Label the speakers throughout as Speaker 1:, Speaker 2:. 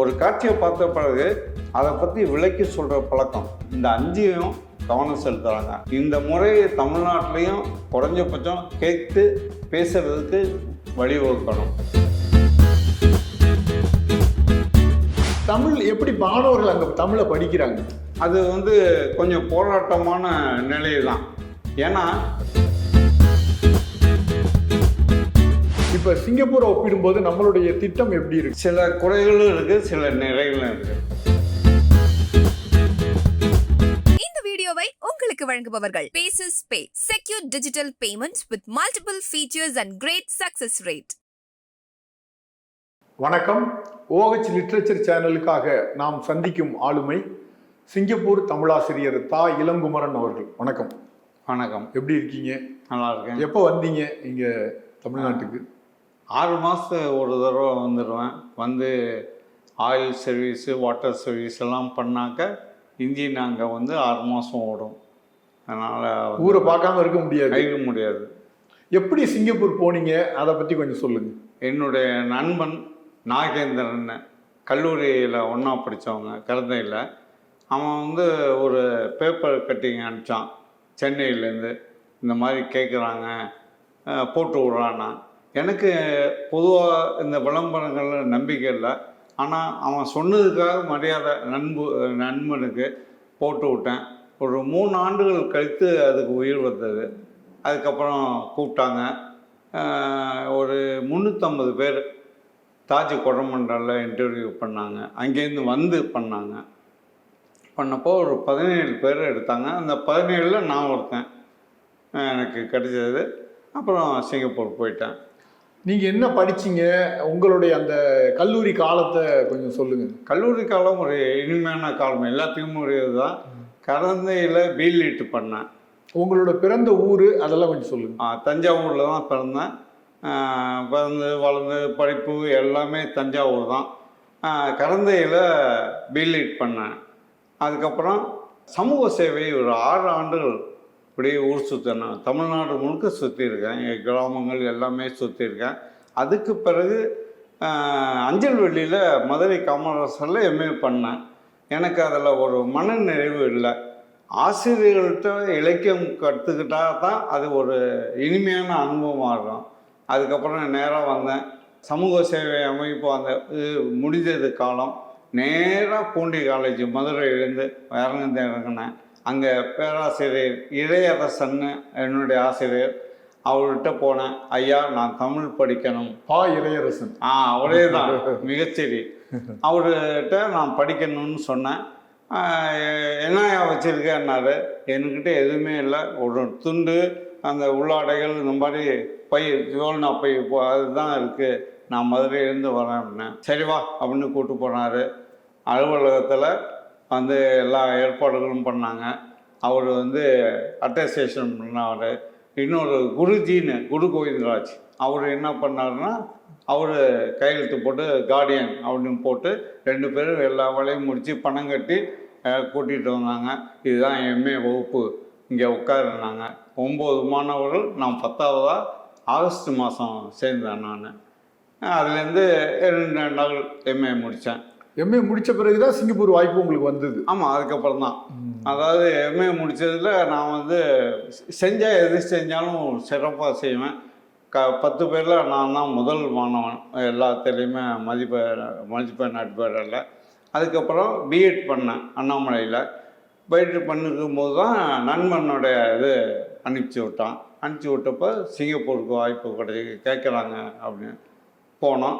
Speaker 1: ஒரு காட்சியை பார்த்த பிறகு அதை பற்றி விளக்கி சொல்கிற பழக்கம். இந்த அஞ்சையும் கவனம் செலுத்துகிறாங்க இந்த முறையை தமிழ்நாட்டிலையும் குறைஞ்சபட்சம் கேட்டு பேசுறதுக்கு வழிவகுக்கணும்.
Speaker 2: தமிழ் எப்படி மாணவர்கள் அங்க தமிழை படிக்கிறாங்க?
Speaker 1: அது வந்து கொஞ்சம் போராட்டமான நிலை தான் ஏன்னா
Speaker 2: இப்ப சிங்கப்பூரை ஒப்பிடும்போது நம்மளுடைய திட்டம் எப்படி இருக்கு?
Speaker 1: சில குறைகளும் இருக்குது சில நிறைகளும் இருக்குது
Speaker 3: இந்த வீடியோவை உங்களுக்கு வழங்குபவர்கள் paces pay secure digital payments with multiple features and great success rate
Speaker 2: வணக்கம். ஓஹெச் லிட்ரேச்சர் சேனலுக்காக நாம் சந்திக்கும் ஆளுமை சிங்கப்பூர் தமிழாசிரியர் தா. இளங்குமரன் அவர்கள். வணக்கம்.
Speaker 1: வணக்கம்.
Speaker 2: எப்படி இருக்கீங்க?
Speaker 1: நல்லா இருக்கேன்.
Speaker 2: எப்போ வந்தீங்க இங்க தமிழ்நாட்டுக்கு?
Speaker 1: ஆறு மாதத்துக்கு ஒரு தடவை வந்துடுவேன் வந்து ஆயில் சர்வீஸு வாட்டர் சர்வீஸ் எல்லாம் பண்ணாக்க இன்ஜின் அங்கே வந்து ஆறு மாதம் ஓடும். அதனால்
Speaker 2: ஊரை பார்க்காம இருக்க முடியாது.
Speaker 1: கைவிட முடியாது.
Speaker 2: எப்படி சிங்கப்பூர் போனீங்க? அதை பத்தி கொஞ்சம் சொல்லுங்க.
Speaker 1: என்னுடைய நண்பன் நாகேந்திரன் கல்லூரியில் ஒன்றா படித்தவங்க கருந்தையில் அவன் வந்து ஒரு பேப்பர் கட்டிங் அனுப்பிச்சான். சென்னையிலேருந்து. இந்த மாதிரி கேட்குறாங்க போட்டு விட்றான்னா எனக்கு பொதுவாக இந்த விளம்பரங்களில் நம்பிக்கை இல்லை. ஆனால் அவன் சொன்னதுக்காக மரியாதை நண்பு நண்பனுக்கு போட்டு விட்டேன். ஒரு மூணு ஆண்டுகள் கழித்து அதுக்கு உயிர் வந்தது. அதுக்கப்புறம் கூப்பிட்டாங்க. ஒரு முந்நூற்றம்பது பேர் தாஜ் குடமண்டலில் இன்டர்வியூ பண்ணாங்க. அங்கேருந்து வந்து பண்ணாங்க. பண்ணப்போ ஒரு பதினேழு பேர் எடுத்தாங்க. அந்த பதினேழில் நான் ஒருத்தன். எனக்கு கிடைச்சது. அப்புறம் சிங்கப்பூர் போயிட்டேன்.
Speaker 2: நீங்க என்ன படிச்சீங்க? உங்களுடைய அந்த கல்லூரி காலத்தை கொஞ்சம் சொல்லுங்க.
Speaker 1: கல்லூரி காலம் ஒரு இனிமையான காலம். எல்லாத்துக்கும் ஒரு இதுதான் கரந்தையில் பீலிட்டு பண்ணேன்.
Speaker 2: உங்களோட பிறந்த ஊர் அதெல்லாம் கொஞ்சம் சொல்லுங்க.
Speaker 1: ஆ, தஞ்சாவூரில் தான் பிறந்தேன். பிறந்து வளர்ந்து படிப்பு எல்லாமே தஞ்சாவூர் தான் கரந்தையில் பீலிட் பண்ணேன். அதுக்கப்புறம் சமூக சேவை ஒரு ஆறு ஆண்டுகள் இப்படியே ஊர் சுற்றினேன் தமிழ்நாடு முழுக்க சுற்றியிருக்கேன் எங்கள் கிராமங்கள் எல்லாமே சுற்றியிருக்கேன் அதுக்கு பிறகு அஞ்சல் வெளியில் மதுரை காமராசரில் எம்ஏ பண்ணேன். எனக்கு அதில் ஒரு மன நிறைவு இல்லை. ஆசிரியர்கள்ட்ட இலக்கியம் கற்றுக்கிட்டா தான் அது ஒரு இனிமையான அனுபவமாக இருக்கும் அதுக்கப்புறம் நேராக வந்தேன். சமூக சேவை அமைப்பு அந்த இது முடிஞ்சது காலம். நேராக பூண்டி காலேஜ் மதுரையிலேருந்து இறங்குந்து இறங்கினேன். அங்கே பேராசிரியர் இளையரசன்னு என்னுடைய ஆசிரியர் அவர்கிட்ட போனேன். ஐயா நான் தமிழ் படிக்கணும்.
Speaker 2: பா இளையரசன்.
Speaker 1: ஆ அவரே தான் மிகச்சரி அவர்கிட்ட நான் படிக்கணும்னு சொன்னேன். ஆ, எ- என்னையா வச்சுருக்கேன்னாரு? என்கிட்ட எதுவுமே இல்லை. ஒரு துண்டு அந்த உள்ளாடைகள் இந்த மாதிரி பை ஜோல்னா பை அதுதான் இருக்குது நான் மதுரையிலேருந்து வரேன். அப்படின்னேன் சரி வா அப்படின்னு கூப்பிட்டு போனார். அலுவலகத்தில் வந்து எல்லா ஏற்பாடுகளும் பண்ணாங்க. அவர் வந்து அட்டஸ்டேஷன் பண்ணார். இன்னொரு குருஜின்னு குரு கோவிந்தராஜ். அவர் என்ன பண்ணாருன்னா அவர் கையெழுத்து போட்டு கார்டியன் அப்படின்னு போட்டு ரெண்டு பேரும் எல்லா வேலையும் முடித்து பணம் கட்டி கூட்டிகிட்டு வந்தாங்க. இதுதான் எம்ஏ வகுப்பு. இங்கே உட்காருனாங்க. ஒம்பது மாணவர்கள் நான் பத்தாவதாக ஆகஸ்ட் மாதம் சேர்ந்தேன் நான். அதுலேருந்து ரெண்டு நாள் எம்ஏ முடித்தேன்
Speaker 2: எம்ஏ முடிச்ச பிறகுதான் சிங்கப்பூர் வாய்ப்பு உங்களுக்கு வந்தது.
Speaker 1: ஆமாம் அதுக்கப்புறம் தான். அதாவது எம்ஏ முடித்ததில் நான் வந்து செஞ்சால் எது செஞ்சாலும் சிறப்பாக செய்வேன். க பத்து பேரில் நான் தான் முதல் மாணவன். எல்லாத்துலேயுமே மதிப்பெ மதிப்பெண் அடிப்படையில். அதுக்கப்புறம் பிஎட் பண்ணேன் அண்ணாமலையில். பிஎட் பண்ணிருக்கும் போது தான் நண்பனுடைய இது அனுப்பிச்சி விட்டான். அனுப்பிச்சி விட்டப்போ சிங்கப்பூருக்கு வாய்ப்பு கிடைச்சி கேட்குறாங்க அப்படின்னு போனோம்.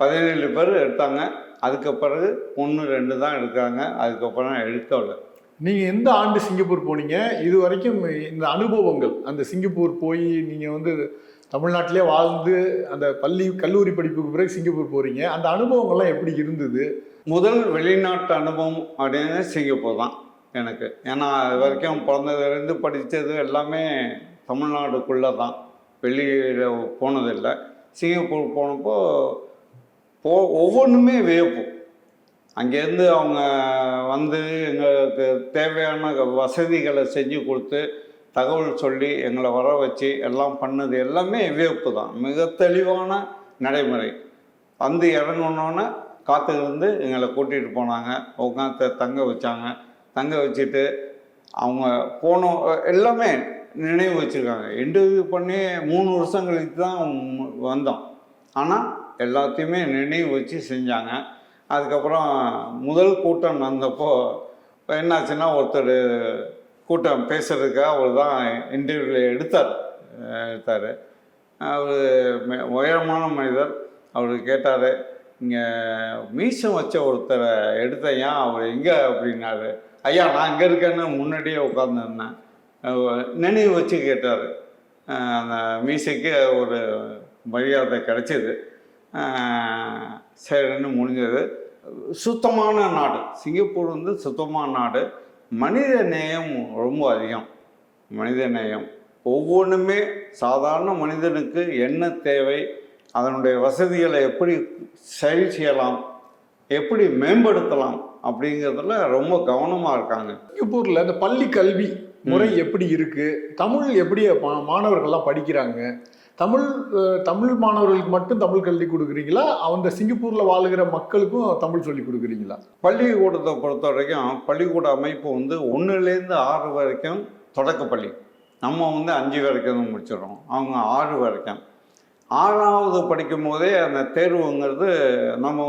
Speaker 1: பதினேழு பேர் எடுத்தாங்க. அதுக்கு பிறகு ஒன்று ரெண்டு தான் எடுக்காங்க அதுக்கப்புறம் எடுக்கவில்லை
Speaker 2: நீங்க எந்த ஆண்டு சிங்கப்பூர் போனீங்க? இது வரைக்கும் இந்த அனுபவங்கள் அந்த சிங்கப்பூர் போய் நீங்க வந்து தமிழ்நாட்டிலே வாழ்ந்து அந்த பள்ளி கல்லூரி படிப்புக்கு பிறகு சிங்கப்பூர் போறீங்க. அந்த அனுபவங்கள்லாம் எப்படி இருந்தது?
Speaker 1: முதல் வெளிநாட்டு அனுபவம் அப்படின்னு சிங்கப்பூர் தான் எனக்கு. ஏன்னா அது வரைக்கும் பிறந்ததுலேருந்து படித்தது எல்லாமே தமிழ்நாடுக்குள்ளே தான். வெளியில் போனதில்லை. சிங்கப்பூர் போனப்போ போ ஒவ்வொன்றுமே வியப்பு அங்கேருந்து அவங்க வந்து எங்களுக்கு தேவையான வசதிகளை செஞ்சு கொடுத்து தகவல் சொல்லி எங்களை வர வச்சு எல்லாம் பண்ணது எல்லாமே வியப்பு தான். மிக தெளிவான நடைமுறை. வந்து இறங்கினோன்னே காத்துலேருந்து எங்களை கூட்டிகிட்டு போனாங்க. உட்காந்து தங்க வச்சாங்க. தங்க வச்சுட்டு அவங்க போனோம் எல்லாமே நினைவு வச்சுருக்காங்க. இன்டர்வியூ பண்ணி மூணு வருஷம் கழித்து தான் வந்தோம். ஆனால் எல்லாத்தையுமே நினைவு வச்சு செஞ்சாங்க. அதுக்கப்புறம் முதல் கூட்டம் நடந்தப்போ என்னாச்சுன்னா ஒருத்தர் கூட்டம் பேசுறதுக்காக அவர் தான் இன்டர்வியூவில் எடுத்தார். எடுத்தார். அவர் உயரமான மனிதர். அவர் கேட்டார் இங்கே மீசம் வச்ச ஒருத்தரை எடுத்தையா அவர் எங்கே? அப்படின்னாரு. ஐயா நான் இங்கே இருக்கேன்னு முன்னாடியே உட்காந்துருந்தேன் நினைவு வச்சு கேட்டார். அந்த மீசைக்கு ஒரு மரியாதை கிடச்சிது. சரின்னு முடிஞ்சது. சுத்தமான நாடு. சிங்கப்பூர் வந்து சுத்தமான நாடு. மனித நேயம் ரொம்ப அதிகம். மனித நேயம். ஒவ்வொன்றுமே சாதாரண மனிதனுக்கு என்ன தேவை அதனுடைய வசதிகளை எப்படி சரி செய்யலாம் எப்படி மேம்படுத்தலாம் அப்படிங்கிறதுல ரொம்ப கவனமாக இருக்காங்க.
Speaker 2: சிங்கப்பூர்ல இந்த பள்ளி கல்வி முறை எப்படி இருக்கு? தமிழ் எப்படி மாணவர்கள்லாம் படிக்கிறாங்க? தமிழ் தமிழ் மாணவர்களுக்கு மட்டும் தமிழ் கல்வி கொடுக்குறீங்களா? அந்த சிங்கப்பூரில் வாழுகிற மக்களுக்கும் தமிழ் சொல்லி கொடுக்குறீங்களா?
Speaker 1: பள்ளிக்கூடத்தை பொறுத்த வரைக்கும் பள்ளிக்கூட அமைப்பு வந்து ஒன்றுலேருந்து ஆறு வரைக்கும் தொடக்கப்பள்ளி நம்ம வந்து அஞ்சு வரைக்கும் முடிச்சிடறோம் முடிச்சிடுறோம். அவங்க ஆறு வரைக்கும். ஆறாவது படிக்கும் போதே அந்த தேர்வுங்கிறது நம்ம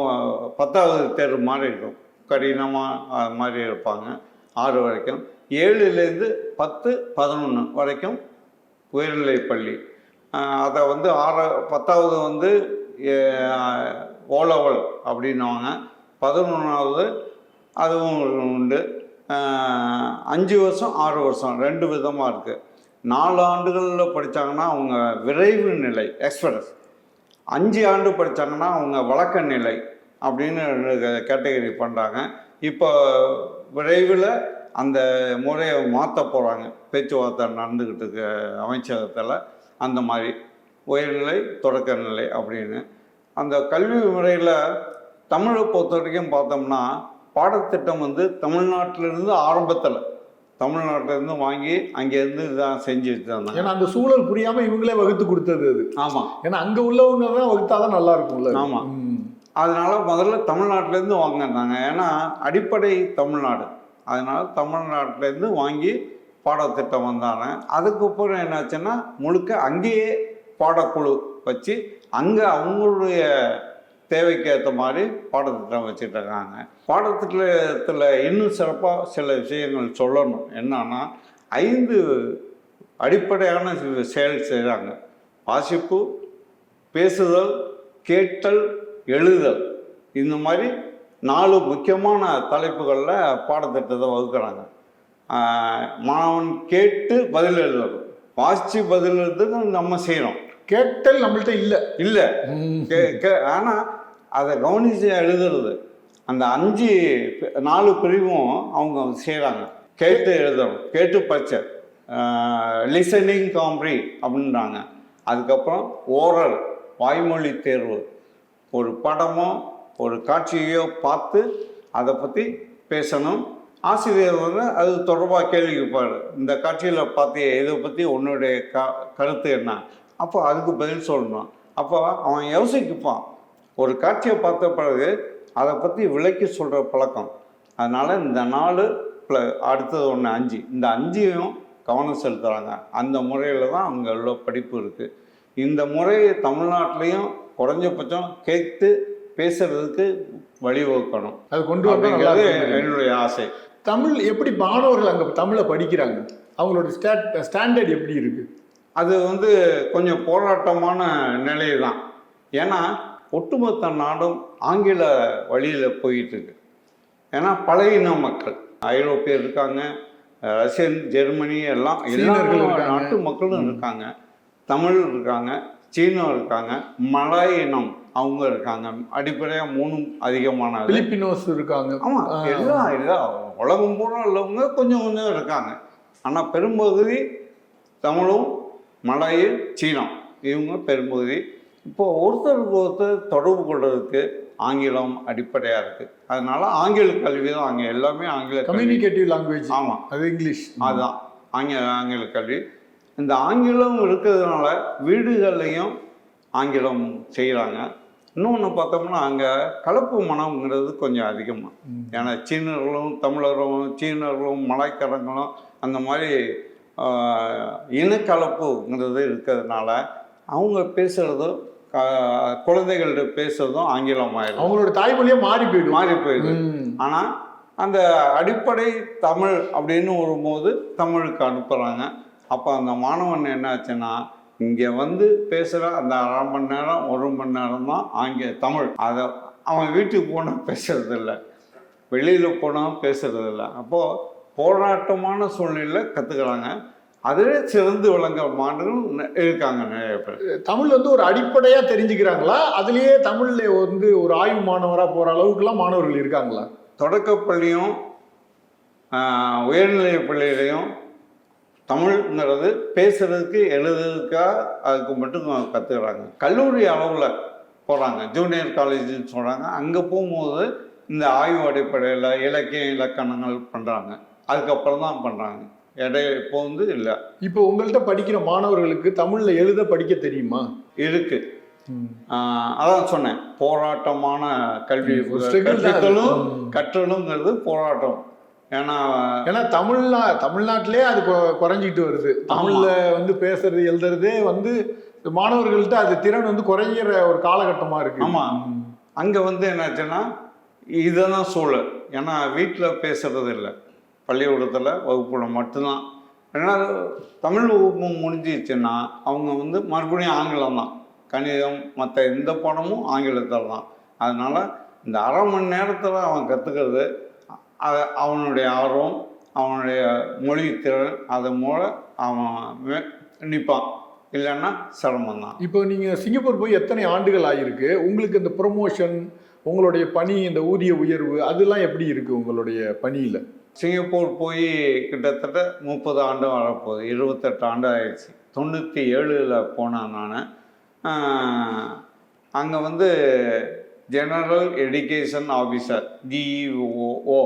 Speaker 1: பத்தாவது தேர்வு மாதிரி இருக்கும். கடினமாக அது மாதிரி இருப்பாங்க. ஆறு வரைக்கும். ஏழுலேருந்து பத்து பதினொன்று வரைக்கும் உயர்நிலைப் பள்ளி. அதை வந்து ஆறு பத்தாவது வந்து ஓலவல் அப்படின்னுவாங்க. பதினொன்றாவது அதுவும் உண்டு. அஞ்சு வருஷம் ஆறு வருஷம் ரெண்டு விதமாக இருக்குது நாலு ஆண்டுகளில் படித்தாங்கன்னா அவங்க விரைவு நிலை எக்ஸ்பிரஸ் அஞ்சு ஆண்டு படித்தாங்கன்னா அவங்க வழக்க நிலை அப்படின்னு கேட்டகரி பண்ணுறாங்க இப்போ விரைவில் அந்த முறையை மாற்ற போகிறாங்க பேச்சுவார்த்தை நடந்துக்கிட்டு இருக்க அமைச்சகத்தில். அந்த மாதிரி உயர்நிலை தொடக்க நிலை அப்படின்னு. அந்த கல்வி முறையில் தமிழை பொறுத்த வரைக்கும் பார்த்தோம்னா பாடத்திட்டம் வந்து தமிழ்நாட்டிலிருந்து ஆரம்பத்தில். தமிழ்நாட்டிலேருந்து வாங்கி அங்கேருந்து இதான் செஞ்சு வச்சுருந்தாங்க
Speaker 2: ஏன்னா அந்த சூழல் புரியாம இவங்களே வகுத்து கொடுத்தது அது.
Speaker 1: ஆமாம்
Speaker 2: ஏன்னா அங்க உள்ளவங்க தான் வகுத்தாதான் நல்லா இருக்கும்ல
Speaker 1: ஆமா.
Speaker 2: ம்.
Speaker 1: அதனால முதல்ல தமிழ்நாட்டிலேருந்து வாங்கினாங்க. ஏன்னா அடிப்படை தமிழ்நாடு. அதனால தமிழ்நாட்டிலேருந்து வாங்கி பாடத்திட்டம் வந்தாங்க. அதுக்கப்புறம் என்னாச்சுன்னா முழுக்க அங்கேயே பாடக்குழு வச்சு அங்கே அவங்களுடைய தேவைக்கு ஏற்ற மாதிரி பாடத்திட்டம் வச்சுட்ருக்காங்க பாடத்திட்டத்தில் இன்னும் சிறப்பாக சில விஷயங்கள் சொல்லணும். என்னன்னா ஐந்து அடிப்படையான செயல் செய்கிறாங்க வாசிப்பு பேசுதல் கேட்டல் எழுதல். இந்த மாதிரி நாலு முக்கியமான தலைப்புகளில் பாடத்திட்டத்தை வகுக்கிறாங்க. மாணவன் கேட்டு பதில் எழுதணும் வாசித்து பதில் எழுதுறது நம்ம செய்யணும்
Speaker 2: கேட்டல் நம்மள்ட்ட இல்ல.
Speaker 1: இல்லை. ஆனால் அதை கவனித்து எழுதுறது. அந்த அஞ்சு நாலு பிரிவும் அவங்க செய்கிறாங்க கேட்டு எழுதணும் கேட்டு பச்சை லிசனிங் காம்ப்ரி அப்படின்றாங்க. அதுக்கப்புறம் ஓரல் வாய்மொழி தேர்வு. ஒரு படமோ ஒரு காட்சியையோ பார்த்து அதை பற்றி பேசணும். ஆசிரியர் வந்து அது தொடர்பாக கேள்வி கேட்பார். இந்த காட்சியில் பார்த்தியே இதை பற்றி உன்னுடைய க கருத்து என்ன? அப்போ அதுக்கு பதில் சொல்லணும். அப்போ அவன் யோசிக்குப்பான். ஒரு காட்சியை பார்த்த பிறகு அதை பற்றி விளக்கி சொல்கிற பழக்கம். அதனால் இந்த நாலு ப்ள அடுத்தது ஒன்று அஞ்சு. இந்த அஞ்சையும் கவனம் செலுத்துகிறாங்க அந்த முறையில் தான் அங்கே உள்ள படிப்பு இருக்குது இந்த முறையை தமிழ்நாட்டிலையும் குறைஞ்சபட்சம் கேட்டு பேசுறதுக்கு வழிவகுக்கணும்.
Speaker 2: அது கொண்டு இருக்கும்
Speaker 1: என்னுடைய ஆசை.
Speaker 2: தமிழ் எப்படி மாணவர்கள் அங்க தமிழை படிக்கிறாங்க? அவங்களோட ஸ்டாட் ஸ்டாண்டர்ட் எப்படி இருக்கு?
Speaker 1: அது வந்து கொஞ்சம் போராட்டமான நிலை தான் ஏன்னா ஒட்டுமொத்த நாடும் ஆங்கில வழியில் போயிட்டு இருக்கு. ஏன்னா பழையின மக்கள் ஐரோப்பியர் இருக்காங்க ரஷ்யன் ஜெர்மனி எல்லாம் எல்லா. நாட்டு மக்களும் இருக்காங்க. தமிழ் இருக்காங்க சீனம் இருக்காங்க மலாய் இனம் அவங்க இருக்காங்க. அடிப்படையாக மூணும் அதிகமான
Speaker 2: பிலிப்பினோஸ் இருக்காங்க.
Speaker 1: ஆமாம். எல்லாம் எல்லாம் உலகம் பூரா உள்ளவங்க கொஞ்சம் கொஞ்சம் இருக்காங்க. ஆனால் பெரும்பகுதி தமிழும் மலாயு சீனம். இவங்க பெரும்பகுதி. இப்போ ஒருத்தருக்கு ஒருத்தர் தொடர்பு கொள்றதுக்கு ஆங்கிலம் அடிப்படையாக இருக்குது அதனால ஆங்கில கல்வி தான் அங்கே எல்லாமே ஆங்கில
Speaker 2: கம்யூனிகேட்டிவ் லாங்குவேஜ்
Speaker 1: ஆமாம்
Speaker 2: அது இங்கிலீஷ்
Speaker 1: அதுதான் ஆங்கில ஆங்கில கல்வி. இந்த ஆங்கிலம் இருக்கிறதுனால வீடுகள்லையும் ஆங்கிலம் செய்கிறாங்க இன்னொன்று பார்த்தோம்னா அங்கே கலப்பு மனம்ங்கிறது கொஞ்சம் அதிகமாக. ஏன்னா சீனர்களும் தமிழரும் சீனர்களும் மலாய்க்காரங்களும் அந்த மாதிரி இனக்கலப்புங்கிறது இருக்கிறதுனால அவங்க பேசுகிறதும் குழந்தைகள்கிட்ட பேசுகிறதும் ஆங்கிலம் ஆயிடும்
Speaker 2: அவங்களோட தாய்மொழியே மாறி போயிடும்
Speaker 1: மாறி போயிடுது.
Speaker 2: ம்.
Speaker 1: ஆனால் அந்த அடிப்படை தமிழ் அப்படின்னு வரும்போது தமிழுக்கு அனுப்புகிறாங்க அப்போ அந்த மாணவன் என்னாச்சுன்னா இங்கே வந்து பேசுகிற அந்த அரை மணி நேரம் ஒரு மணி நேரம் தான் ஆங்கில தமிழ். அதை அவன் வீட்டுக்கு போனால் பேசுறதில்ல. வெளியில் போனால் பேசுறதில்ல. அப்போது போராட்டமான சூழ்நிலையில் கற்றுக்குறாங்க அதிலே சிறந்து விளங்குற மாணவர்கள் இருக்காங்க நிறைய பேர்.
Speaker 2: தமிழ் வந்து ஒரு அடிப்படையா தெரிஞ்சுக்கிறாங்களா? அதுலயே தமிழ்ல வந்து ஒரு ஆய்வு மாணவரா போற அளவுக்குலாம் மாணவர்கள் இருக்காங்களா?
Speaker 1: தொடக்கப்பள்ளியும் ஆஹ், உயர்நிலைப் பள்ளியிலையும் தமிழ்ங்கிறது பேசுறதுக்கு எழுதுறதுக்காக அதுக்கு மட்டும் கற்றுக்குறாங்க கல்லூரி அளவில் போகிறாங்க ஜூனியர் காலேஜ்னு சொல்கிறாங்க அங்கே போகும்போது இந்த ஆய்வு அடிப்படையில் இலக்கிய இலக்கணங்கள் பண்ணுறாங்க அதுக்கப்புறம் தான் பண்ணுறாங்க இடையில இப்போ வந்து இல்லை.
Speaker 2: இப்போ உங்கள்கிட்ட படிக்கிற மாணவர்களுக்கு தமிழ்ல எழுத படிக்க தெரியுமா?
Speaker 1: இருக்குது அதான் சொன்னேன். போராட்டமான கல்வி
Speaker 2: ஒரு struggle தான் அது.
Speaker 1: கற்பித்தலும்
Speaker 2: ம்.
Speaker 1: கற்றலுங்கிறது போராட்டம். ஏன்னா
Speaker 2: ஏன்னா தமிழ்நா தமிழ்நாட்டிலே அது கொ- குறைஞ்சிட்டு வருது. தமிழ்ல வந்து பேசுறது எழுதுறதே வந்து மாணவர்கள்ட்ட அது திறன் வந்து குறையிற ஒரு காலகட்டமா இருக்கு.
Speaker 1: ஆமா.
Speaker 2: ம்.
Speaker 1: அங்கே வந்து என்னாச்சுன்னா இதுதான் சூழல். ஏன்னா வீட்டில் பேசுறது இல்லை. பள்ளிக்கூடத்தில் வகுப்பில் மட்டும்தான். ஏன்னா தமிழ் வகுப்பு முடிஞ்சிச்சுன்னா அவங்க வந்து மறுபடியும் ஆங்கிலம் தான். கணிதம் மற்ற எந்த பாடமும் ஆங்கிலத்தில் தான். அதனால் இந்த அரை மணி நேரத்தில் அவன் கற்றுக்கிறது அது அவனுடைய ஆர்வம் அவனுடைய மொழி திறன் அது மூலம் அவன் நிற்பான் இல்லைன்னா சிரமம் தான்
Speaker 2: இப்போ நீங்க சிங்கப்பூர் போய் எத்தனை ஆண்டுகள் ஆகிருக்கு உங்களுக்கு இந்த ப்ரொமோஷன் உங்களுடைய பணி இந்த ஊதிய உயர்வு அதெல்லாம் எப்படி இருக்கு உங்களுடைய பணியில?
Speaker 1: சிங்கப்பூர் போய் கிட்டத்தட்ட முப்பது ஆண்டு வரப்போகுது. இருபத்தெட்டு ஆண்டு ஆயிடுச்சு. தொண்ணூற்றி ஏழில் போனேன் நான். அங்கே வந்து ஜெனரல் எஜுகேஷன் ஆஃபீஸர் ஜிஇஓ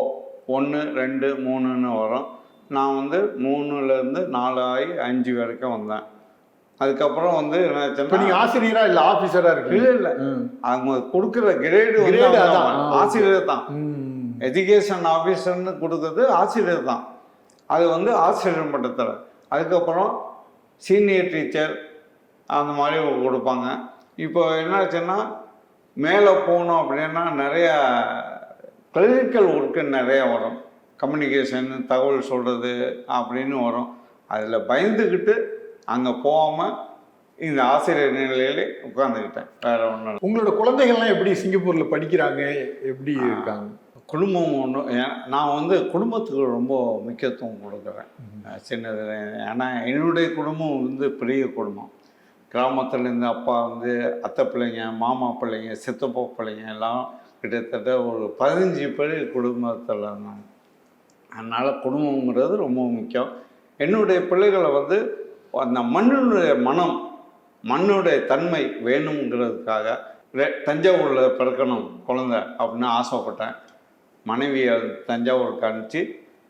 Speaker 1: ஒன்று ரெண்டு மூணுன்னு வரும். நான் வந்து மூணுலேருந்து நாலு ஆகி அஞ்சு வரைக்கும் வந்தேன். அதுக்கப்புறம் வந்து
Speaker 2: இப்போ
Speaker 1: என்னாச்சுன்னா
Speaker 2: நீங்க ஆசிரியரா இல்ல ஆபீசரா இருக்கீங்க?
Speaker 1: இல்லை இல்லை. அவங்க கொடுக்குற கிரேடு ஆசிரியர் தான். எஜுகேஷன் ஆஃபீஸர்னு கொடுக்குறது ஆசிரியர் தான். அது வந்து ஆசிரியர் மட்டத்தில். அதுக்கப்புறம் சீனியர் டீச்சர் அந்த மாதிரி கொடுப்பாங்க. இப்போ என்னாச்சுன்னா மேலே போனோம் அப்படின்னா நிறைய கிளினிக்கல் ஒர்க்கு நிறைய வரும். கம்யூனிகேஷன் தகவல் சொல்கிறது அப்படின்னு வரும். அதில் பயந்துக்கிட்டு அங்கே போகாமல் இந்த ஆசிரியர் நிலையிலே உட்காந்துக்கிட்டேன் வேற ஒன்றும்
Speaker 2: உங்களோட குழந்தைகள்லாம் எப்படி சிங்கப்பூர்ல படிக்கிறாங்க? எப்படி இருக்காங்க?
Speaker 1: குடும்பம் ஒன்று நான் வந்து குடும்பத்துக்கு ரொம்ப முக்கியத்துவம் கொடுக்குறேன். சின்னது ஏன்னா என்னுடைய குடும்பம் வந்து பெரிய குடும்பம். கிராமத்துலேருந்து அப்பா வந்து அத்தை பிள்ளைங்க மாமா பிள்ளைங்க சித்தப்பா பிள்ளைங்க எல்லாம் கிட்டத்தட்ட ஒரு பதினஞ்சு பேர் குடும்பத்தில் நான் அதனால் குடும்பங்கிறது ரொம்ப முக்கியம். என்னுடைய பிள்ளைகளை வந்து அந்த மண்ணுடைய மனம் மண்ணுடைய தன்மை வேணுங்கிறதுக்காக தஞ்சாவூரில் பிறக்கணும் குழந்தை அப்படின்னு ஆசைப்பட்டேன். மனைவியை தஞ்சாவூருக்கு அனுப்பிச்சு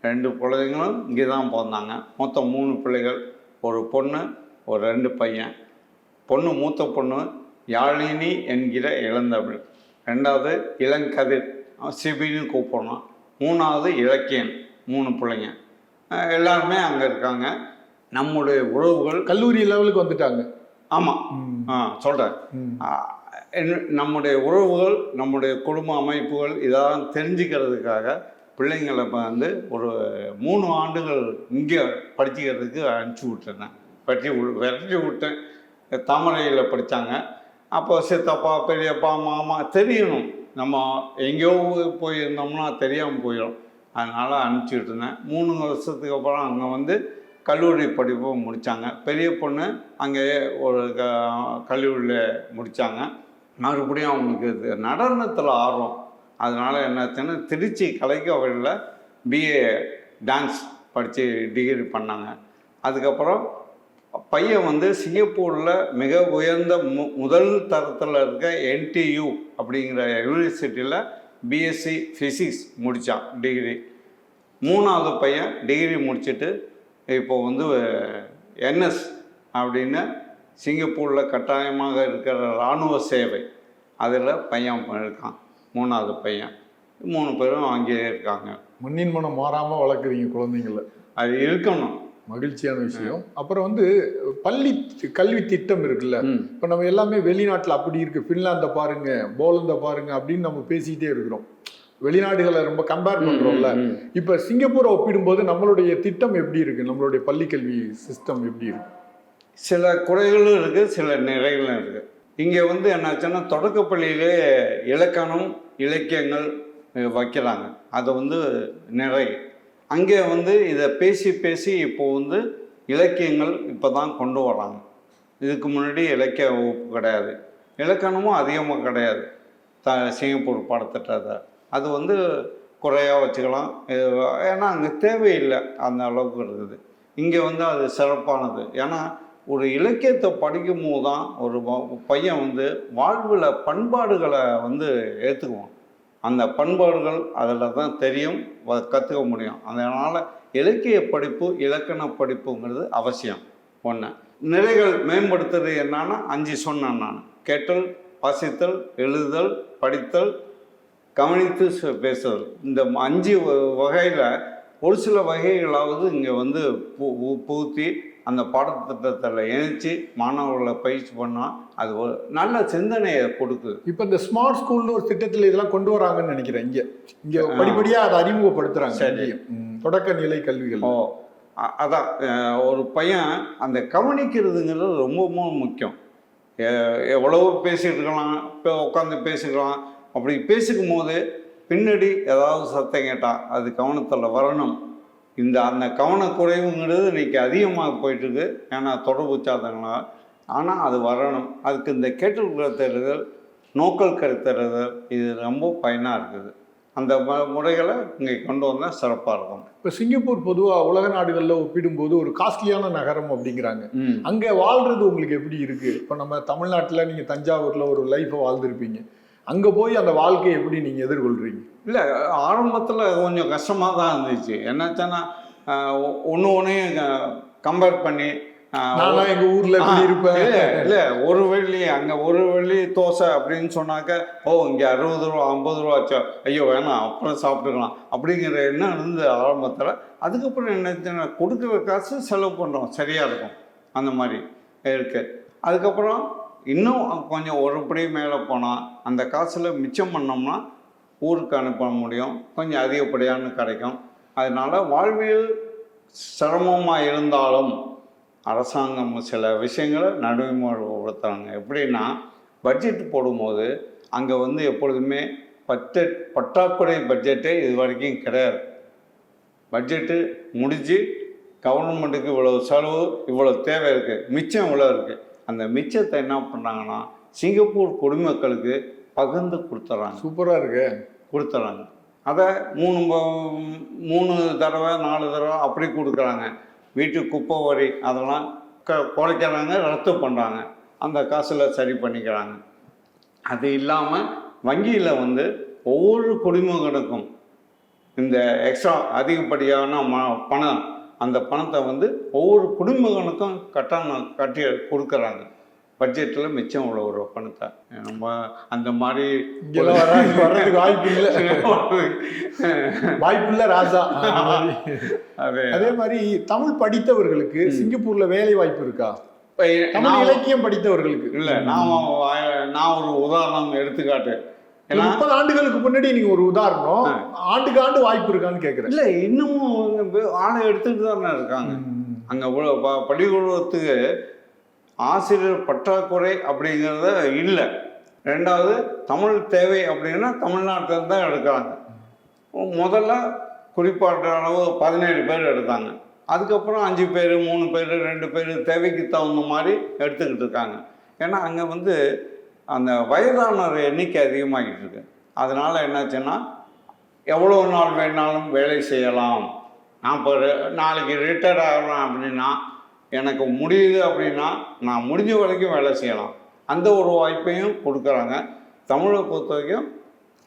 Speaker 1: ரெண்டு குழந்தைங்களும் இங்கே தான் பிறந்தாங்க. மொத்தம் மூணு பிள்ளைகள் ஒரு பொண்ணு ஒரு ரெண்டு பையன். பொண்ணு மூத்த பொண்ணு யாழினி என்கிற இளந்தமிழ். ரெண்டாவது இளங்கதிர். சிபின்னு கூப்பிடணும். மூணாவது இலக்கியன் மூணு பிள்ளைங்க. எல்லாருமே அங்கே இருக்காங்க. நம்முடைய உறவுகள்
Speaker 2: கல்லூரி லெவலுக்கு வந்துட்டாங்க.
Speaker 1: ஆமாம். ஆ சொல்கிறேன். நம்முடைய உறவுகள் நம்முடைய குடும்ப அமைப்புகள் இதெல்லாம் தெரிஞ்சுக்கிறதுக்காக பிள்ளைங்களை வந்து ஒரு மூணு ஆண்டுகள் இங்கே படிச்சுக்கிறதுக்கு அனுப்பிச்சி விட்டுருந்தேன் பற்றி விரட்டி விட்டேன் தாமரையில் படித்தாங்க அப்போ சித்தப்பா பெரியப்பா மாமா தெரியணும். நம்ம எங்கேயோ போயிருந்தோம்னா தெரியாமல் போயிடும். அதனால் அனுப்பிச்சிட்டு இருந்தேன். மூணு வருஷத்துக்கு அப்புறம் அங்கே வந்து கல்லூரி படிப்பு முடித்தாங்க பெரிய பொண்ணு அங்கேயே ஒரு க கல்லூரியில் முடித்தாங்க மறுபடியும் அவங்களுக்கு இது நடனத்தில் ஆர்வம். அதனால் என்னாச்சுன்னா திருச்சி கலைக்கவழியில் பிஏ டான்ஸ் படித்து டிகிரி பண்ணாங்க. அதுக்கப்புறம் பையன் வந்து சிங்கப்பூரில் மிக உயர்ந்த மு முதல் தரத்தில் இருக்க என்டியு அப்படிங்கிற யூனிவர்சிட்டியில் பிஎஸ்சி ஃபிசிக்ஸ் முடித்தான் டிகிரி மூணாவது பையன் டிகிரி முடிச்சுட்டு இப்போ வந்து என்எஸ் அப்படின்னு சிங்கப்பூரில் கட்டாயமாக இருக்கிற இராணுவ சேவை. அதில் பையன் இருக்கான் மூணாவது பையன். மூணு பேரும் அங்கேயே இருக்காங்க.
Speaker 2: மண்ணின் மனம் மாறாம வளர்க்குறீங்க குழந்தைங்கள.
Speaker 1: அது இருக்கணும்.
Speaker 2: மகிழ்ச்சியான விஷயம். அப்புறம் வந்து பள்ளி கல்வி திட்டம் இருக்குல்ல. இப்போ நம்ம எல்லாமே வெளிநாட்டில் அப்படி இருக்கு. ஃபின்லாந்தை பாருங்க போலந்தை பாருங்க அப்படின்னு நம்ம பேசிக்கிட்டே இருக்கிறோம். வெளிநாடுகளை ரொம்ப கம்பேர்
Speaker 1: ம்.
Speaker 2: இப்போ சிங்கப்பூரை ஒப்பிடும்போது நம்மளுடைய திட்டம் எப்படி இருக்கு? நம்மளுடைய பள்ளி கல்வி சிஸ்டம் எப்படி இருக்கு?
Speaker 1: சில குறைகளும் இருக்குது சில நிறைகளும் இருக்குது இங்கே வந்து என்னாச்சுன்னா தொடக்கப்பள்ளியிலே இலக்கணம் இலக்கியங்கள் வைக்கிறாங்க. அது வந்து நிறை அங்கே வந்து இதை பேசி பேசி இப்போ வந்து இலக்கியங்கள் இப்போ தான் கொண்டு வராங்க. இதுக்கு முன்னாடி இலக்கிய வகுப்பு கிடையாது. இலக்கணமும் அதிகமாக கிடையாது. த சிங்கப்பூர் பாடத்திட்டத்தை. அது வந்து குறையாக வச்சுக்கலாம். ஏன்னா அங்கே தேவையில்லை. அந்த அளவுக்கு இருக்குது. இங்கே வந்து அது சிறப்பானது. ஏன்னா ஒரு இலக்கியத்தை படிக்கும் போது தான் ஒரு பையன் வந்து வாழ்வில் பண்பாடுகளை வந்து ஏற்றுக்குவான் அந்த பண்பாடுகள் அதில் தான் தெரியும் கற்றுக்க முடியும். அதனால் இலக்கிய படிப்பு இலக்கண படிப்புங்கிறது அவசியம். ஒன்று நிலைகள் மேம்படுத்துறது என்னன்னா அஞ்சு சொன்னேன் நான். கேட்டல் வாசித்தல் எழுதுதல் படித்தல் கவனித்து பேசுதல். இந்த அஞ்சு வகையில் ஒரு சில வகைகளாவது இங்கே வந்து பூ புகுத்தி அந்த பாடத்திட்டத்தில் இணைச்சி மாணவர்களை பயிற்சி பண்ணால் அது ஒரு நல்ல சிந்தனையை கொடுக்குது.
Speaker 2: இப்போ இந்த ஸ்மார்ட் ஸ்கூல்னு ஒரு திட்டத்தில் இதெல்லாம் கொண்டு வராங்கன்னு நினைக்கிறேன். இங்க இங்க படிப்படியா அதை அறிமுகப்படுத்துறாங்க.
Speaker 1: சரி.
Speaker 2: தொடக்க நிலை கல்விகள்.
Speaker 1: ஓ அதான் ஒரு பையன் அந்த கவனிக்கிறதுங்கிறது ரொம்ப முக்கியம். எவ்வளவோ பேசிட்டு இருக்கலாம் இப்போ உட்காந்து பேசிக்கலாம். அப்படி பேசிக்கும் போது பின்னாடி ஏதாவது சத்தம் கேட்டால் அது கவனத்தில் வரணும். இந்த அந்த கவனக்குறைவுங்கிறது இன்னைக்கு அதிகமாக போயிட்டு இருக்கு ஏன்னா தொடர்பு சாதங்களால் ஆனால் அது வரணும். அதுக்கு இந்த கேட்டல் கருத்தறிதல் நோக்கல் கருத்தறிதல் இது ரொம்ப பயனாக இருக்குது. அந்த முறைகளை இங்கே கொண்டு வந்தால் சிறப்பாக இருக்கும்.
Speaker 2: இப்போ சிங்கப்பூர் பொதுவா உலக நாடுகளில் ஒப்பிடும்போது ஒரு காஸ்ட்லியான நகரம் அப்படிங்கிறாங்க. அங்க வாழ்றது உங்களுக்கு எப்படி இருக்கு? இப்போ நம்ம தமிழ்நாட்டுல நீங்க தஞ்சாவூர்ல ஒரு லைஃப்பை வாழ்ந்திருப்பீங்க. அங்க போய் அந்த வாழ்க்கையை எப்படி நீங்க எதிர்கொள்றீங்க?
Speaker 1: இல்லை ஆரம்பத்தில் கொஞ்சம் கஷ்டமாக தான் இருந்துச்சு. என்னாச்சுன்னா ஒன்று ஒன்றையும் கம்பேர் பண்ணி ஆஹ்,
Speaker 2: நானா எங்க ஊர்ல இருப்பேன்?
Speaker 1: இல்லை ஒரு வெள்ளி அங்கே ஒரு வெள்ளி தோசை அப்படின்னு சொன்னாக்க ஓ இங்கே அறுபது ரூபா ஐம்பது ரூபா ஆச்சோ ஐயோ வேணாம் அப்புறம் சாப்பிட்டுக்கலாம். அப்படிங்கிற எண்ணம் இருந்து ஆரம்பத்தில். அதுக்கப்புறம் என்ன கொடுக்குற காசு செலவு பண்ணுறோம் சரியாக இருக்கும். அந்த மாதிரி இருக்குது அதுக்கப்புறம் இன்னும் கொஞ்சம் ஒருபடி மேலே போனால் அந்த காசில் மிச்சம் பண்ணோம்னா ஊருக்கு அனுப்ப முடியும். கொஞ்சம் அதிகப்படியான கிடைக்கும். அதனால் வாழ்வியல் சிரமமாக இருந்தாலும் அரசாங்கம் சில விஷயங்களை நடைமுறைப்படுத்துகிறாங்க எப்படின்னா பட்ஜெட் போடும்போது அங்கே வந்து எப்பொழுதுமே பட்ஜெட் பற்றாக்குறை பட்ஜெட்டே இது வரைக்கும் கிடையாது. பட்ஜெட்டு முடிஞ்சு கவர்மெண்ட்டுக்கு இவ்வளோ செலவு இவ்வளோ தேவை இருக்குது மிச்சம் இவ்வளோ இருக்குது அந்த மிச்சத்தை என்ன பண்ணுறாங்கன்னா சிங்கப்பூர் குடிமக்களுக்கு பகிர்ந்து கொடுத்துட்றாங்க
Speaker 2: சூப்பராக இருக்குது
Speaker 1: கொடுத்துட்றாங்க அதை மூணு மூணு தடவை நாலு தடவை அப்படி கொடுக்குறாங்க. வீட்டு குப்பை வரி அதெல்லாம் க குறைக்கிறாங்க ரத்து பண்ணுறாங்க அந்த காசில் சரி பண்ணிக்கிறாங்க. அது இல்லாமல் வங்கியில் வந்து ஒவ்வொரு குடிமகனுக்கும் இந்த எக்ஸ்ட்ரா அதிகப்படியான ம பணம் அந்த பணத்தை வந்து ஒவ்வொரு குடிமகனுக்கும் கட்டணம் கட்டி கொடுக்குறாங்க. பட்ஜெட்டில் மிச்சம் உள்ள ஒரு பணத்தை நம்ம அந்த மாதிரி
Speaker 2: வர்றதுக்கு வாய்ப்பு இல்லை. வாய்ப்பு இல்லை மாதிரி.
Speaker 1: அது.
Speaker 2: அதே மாதிரி தமிழ் படித்தவர்களுக்கு சிங்கப்பூர்ல வேலை வாய்ப்பு இருக்கா? தமிழ்
Speaker 1: நான்
Speaker 2: இலக்கியம் படித்தவர்களுக்கு.
Speaker 1: இல்லை நான் நான் ஒரு உதாரணம் எடுத்துக்காட்டு.
Speaker 2: முப்பது ஆண்டுகளுக்கு முன்னாடி நீங்க ஒரு உதாரணம். ஆண்டுக்கு ஆண்டு வாய்ப்பு இருக்கான்னு கேக்குறேன்.
Speaker 1: இல்லை இன்னமும் ஆளை எடுத்துட்டு தானே இருக்காங்க. அங்கே பள்ளிக்கூடத்துக்கு ஆசிரியர் பற்றாக்குறை அப்படிங்கிறத இல்லை. ரெண்டாவது தமிழ் தேவை அப்படின்னா தமிழ்நாட்டில் தான் எடுக்கிறாங்க. முதல்ல குறிப்பாட்ட அளவு பதினேழு பேர் எடுத்தாங்க. அதுக்கப்புறம் அஞ்சு பேர் மூணு பேர் ரெண்டு பேர் தேவைக்கு தகுந்த மாதிரி எடுத்துக்கிட்டு இருக்காங்க. ஏன்னா அங்கே வந்து அந்த வயதானவர் எண்ணிக்கை அதிகமாகிட்டு இருக்கு. அதனால் என்னாச்சுன்னா எவ்வளோ நாள் வேணாலும் வேலை செய்யலாம். நான் இப்போ நாளைக்கு ரிட்டையர் ஆகலாம் அப்படின்னா எனக்கு முடியுது அப்படின்னா நான் முடிஞ்ச வரைக்கும் வேலை செய்யலாம். அந்த ஒரு வாய்ப்பையும் கொடுக்குறாங்க. தமிழை பொறுத்த வரைக்கும்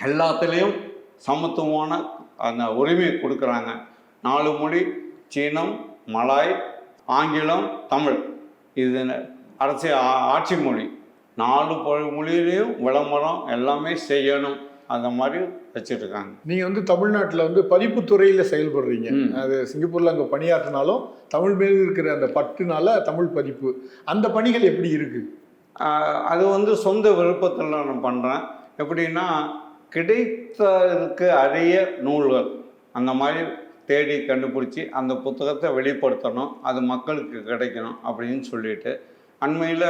Speaker 1: எல்லாத்துலேயும் சமத்துவமான அந்த உரிமை கொடுக்குறாங்க. நாலு மொழி சீனம் மலாய் ஆங்கிலம் தமிழ். இது அரசு ஆ- ஆட்சி மொழி. நாலு மொழியிலையும் விளம்பரம் எல்லாமே செய்யணும். அந்த மாதிரி வச்சுருக்காங்க.
Speaker 2: நீங்க வந்து தமிழ்நாட்டில் வந்து பதிப்புத்துறையில செயல்படுறீங்க.
Speaker 1: ம்.
Speaker 2: அது சிங்கப்பூர்ல அங்க பணியாற்றினாலும் தமிழ் மீது இருக்கிற அந்த பற்றுனால தமிழ் பதிப்பு அந்த பணிகள் எப்படி இருக்கு?
Speaker 1: ஆஹ் அது வந்து சொந்த விருப்பத்தில் நான் பண்ணுறேன் எப்படின்னா கிடைத்ததுக்கு அரிய நூல்கள். அந்த மாதிரி தேடி கண்டுபிடிச்சி அந்த புத்தகத்தை வெளிப்படுத்தணும். அது மக்களுக்கு கிடைக்கணும் அப்படின்னு சொல்லிட்டு. அண்மையில்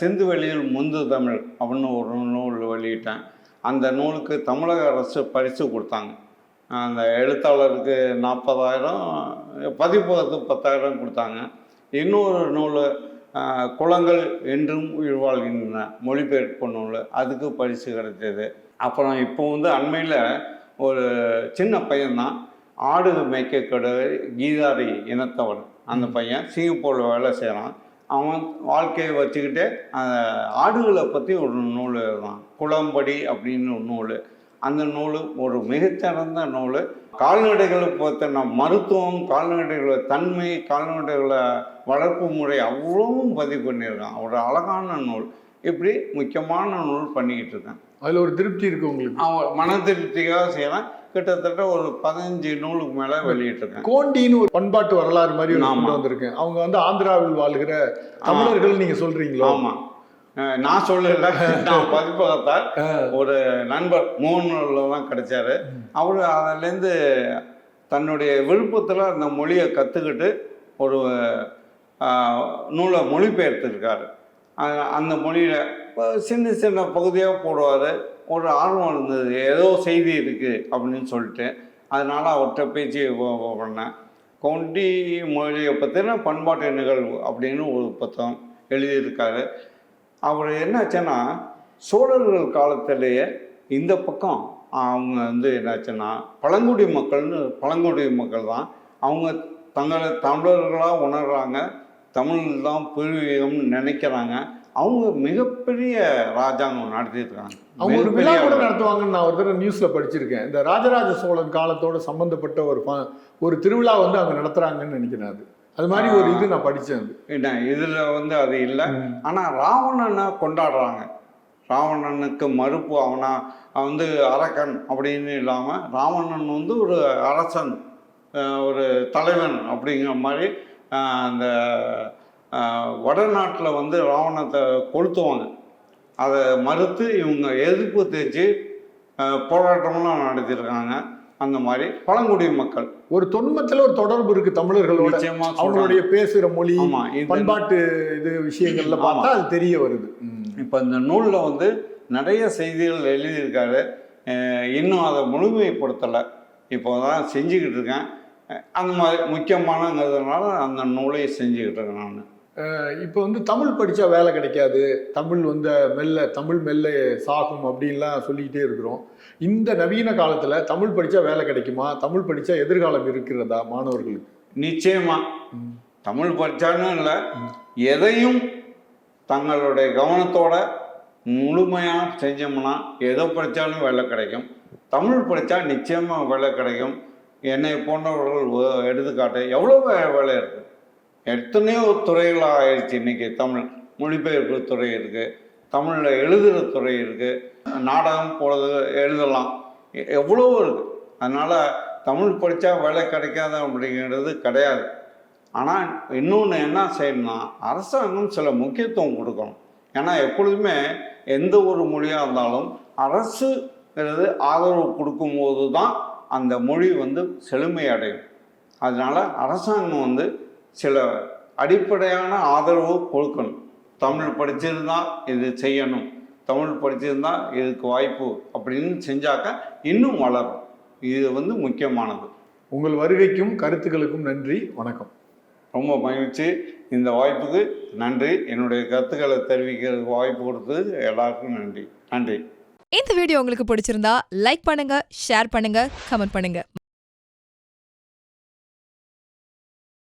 Speaker 1: சிந்துவெளியில் முந்து தமிழ் அப்படின்னு ஒரு நூல் வெளியிட்டேன். அந்த நூலுக்கு தமிழக அரசு பரிசு கொடுத்தாங்க. அந்த எழுத்தாளருக்கு நாற்பதாயிரம் பதிப்பகத்துக்கு பத்தாயிரம் கொடுத்தாங்க. இன்னொரு நூல் குளங்கள் என்றும் உயிர் வாழ்கின்றன மொழிபெயர்ப்பு நூல். அதுக்கு பரிசு கிடைச்சது அப்புறம் இப்போ வந்து அண்மையில் ஒரு சின்ன பையன்தான் ஆடு மேய்க்க கடை கீதாரி இனத்தவன். அந்த பையன் சிங்கப்பூரில் வேலை செய்கிறான் அவன் வாழ்க்கையை வச்சுக்கிட்டே அந்த ஆடுகளை பற்றி ஒரு நூல் எழுதுறான். குளம்படி அப்படின்னு ஒரு நூல். அந்த நூல் ஒரு மிகச்சிறந்த நூல். கால்நடைகளை பற்றின மருத்துவம் கால்நடைகள தன்மை கால்நடைகளை வளர்ப்பு முறை அவ்வளவும் பதிவு பண்ணியிருக்கான் ஒரு அழகான நூல். இப்படி முக்கியமான நூல் பண்ணிக்கிட்டு இருக்கேன்.
Speaker 2: அதுல ஒரு திருப்தி இருக்கு உங்களுக்கு?
Speaker 1: அவன் மன திருப்திக்காக செய்கிறேன் கிட்டத்தட்ட ஒரு பதினஞ்சு நூலுக்கு மேலே வெளியிட்டிருக்கேன்
Speaker 2: கோண்டின்னு ஒரு பண்பாட்டு வரலாறு மாதிரி. கொண்டு வந்திருக்கேன் அவங்க வந்து ஆந்திராவில் வாழ்கிற தமிழர்கள் நீங்க சொல்றீங்களோ?
Speaker 1: ஆமாம் நான் சொல்லல. நான் பதிப்பகத்தால் ஒரு நண்பர் மூணுல தான் கிடைச்சாரு. அவர் அதுலேருந்து தன்னுடைய விருப்பத்தில் அந்த மொழியை கற்றுக்கிட்டு ஒரு நூலை மொழிபெயர்த்திருக்காரு. அந்த மொழியில் சின்ன சின்ன பகுதியாக போடுவார். ஒரு ஆர்வம் இருந்தது. ஏதோ செய்தி இருக்குது அப்படின்னு சொல்லிட்டு. அதனால் அவர்கிட்ட பேச்சு பண்ணேன். கொண்டி மொழியை பற்றின பண்பாட்டு நிகழ்வு அப்படின்னு ஒரு புத்தகம் எழுதியிருக்காரு. அவர் என்னாச்சுன்னா சோழர்கள் காலத்திலேயே இந்த பக்கம் அவங்க வந்து என்னாச்சுன்னா பழங்குடி மக்கள்னு பழங்குடி மக்கள் தான். அவங்க தங்களை தமிழர்களாக உணர்றாங்க. தமிழ் தான் பூர்வீகம்னு நினைக்கிறாங்க. அவங்க மிகப்பெரிய ராஜாங்கம் நடத்தியிருக்காங்க.
Speaker 2: அவங்க ஒரு விழா கூட. நடத்துவாங்கன்னு நான் ஒரு தடவை நியூஸ்ல படிச்சிருக்கேன். இந்த ராஜராஜ சோழன் காலத்தோட சம்பந்தப்பட்ட ஒரு ஃப- ஒரு திருவிழா வந்து அவங்க நடத்துறாங்கன்னு நினைக்கிறேன் அது. அது மாதிரி ஒரு இது நான் படிச்சேன் அது.
Speaker 1: என்ன இதில் வந்து அது இல்லை. ஆனால் ராவணனை கொண்டாடுறாங்க. ராவணனுக்கு மறுப்பு அவனா அவன் வந்து அரக்கன் அப்படின்னு இல்லாமல் ராவணன் வந்து ஒரு அரசன் ஒரு தலைவன் அப்படிங்கிற மாதிரி அந்த வடநாட்டில் வந்து ராவணத்தை கொளுத்துவாங்க. அதை மறுத்து இவங்க எதிர்ப்பு தேய்ச்சி போராட்டம்லாம் நடத்தியிருக்காங்க. அந்த மாதிரி பழங்குடி மக்கள்.
Speaker 2: ஒரு தொன்மத்துல ஒரு தொடர்பு இருக்கு தமிழர்களோட. அவங்களுடைய பேசுற மொழி பண்பாட்டு இது விஷயங்கள்ல பார்த்தா அது தெரிய வருது.
Speaker 1: இப்போ இந்த நூலில் வந்து நிறைய செய்திகள் எழுதியிருக்காரு. இன்னும் அதை முழுமைப்படுத்தலை. இப்போ தான் செஞ்சுக்கிட்டு இருக்கேன். அந்த மாதிரி முக்கியமானங்கிறதுனால அந்த நூலை செஞ்சுக்கிட்டு இருக்கேன் நான்.
Speaker 2: இப்போ வந்து தமிழ் படிச்சா வேலை கிடைக்காது. தமிழ் வந்து மெல்ல தமிழ் மெல்ல சாகும் அப்படின்லாம் சொல்லிக்கிட்டே இருக்கிறோம். இந்த நவீன காலத்துல தமிழ் படிச்சா வேலை கிடைக்குமா? தமிழ் படிச்சா எதிர்காலம் இருக்கிறதா மாணவர்களுக்கு?
Speaker 1: நிச்சயமா.
Speaker 2: ம்.
Speaker 1: தமிழ் படித்தான்னு இல்லை. எதையும் தங்களுடைய கவனத்தோட முழுமையாக செஞ்சோம்னா எதை படித்தாலும் வேலை கிடைக்கும். தமிழ் படித்தா நிச்சயமாக வேலை கிடைக்கும். என்னை போன்றவர்கள் எடுத்துக்காட்டு எவ்வளோ வே- வேலை இருக்குது எத்தனையோ துறைகளாக ஆயிடுச்சு. இன்றைக்கி தமிழ் மொழிபெயர்ப்பு துறை இருக்குது தமிழில் எழுதுகிற துறை இருக்குது நாடகம் போடுறது எழுதலாம். எவ்வளோ இருக்குது அதனால் தமிழ் படித்தா வேலை கிடைக்காது அப்படிங்கிறது கிடையாது. ஆனால் இன்னொன்று என்ன செய்யணும்னா அரசாங்கம் சில முக்கியத்துவம் கொடுக்கணும். ஏன்னா எப்பொழுதுமே எந்த ஒரு மொழியாக இருந்தாலும் அரசுங்கிறது ஆதரவு கொடுக்கும்போது தான் அந்த மொழி வந்து செழுமை அடையும் அதனால் அரசாங்கம் வந்து சில அடிப்படையான ஆதரவு கொடுக்கணும். தமிழ் படிச்சிருந்தா இது செய்யணும். தமிழ் படிச்சிருந்தா இதுக்கு வாய்ப்பு அப்படின்னு செஞ்சாக்க இன்னும் வளரும். இது வந்து முக்கியமானது.
Speaker 2: உங்கள் வருகைக்கும் கருத்துக்களுக்கும் நன்றி. வணக்கம்.
Speaker 1: ரொம்ப மகிழ்ச்சி. இந்த வாய்ப்புக்கு நன்றி. என்னுடைய கருத்துக்களை தெரிவிக்கிறதுக்கு வாய்ப்பு கொடுத்தது எல்லாருக்கும் நன்றி. நன்றி.
Speaker 4: இந்த வீடியோ உங்களுக்கு பிடிச்சிருந்தா லைக் பண்ணுங்க ஷேர் பண்ணுங்க கமெண்ட் பண்ணுங்க.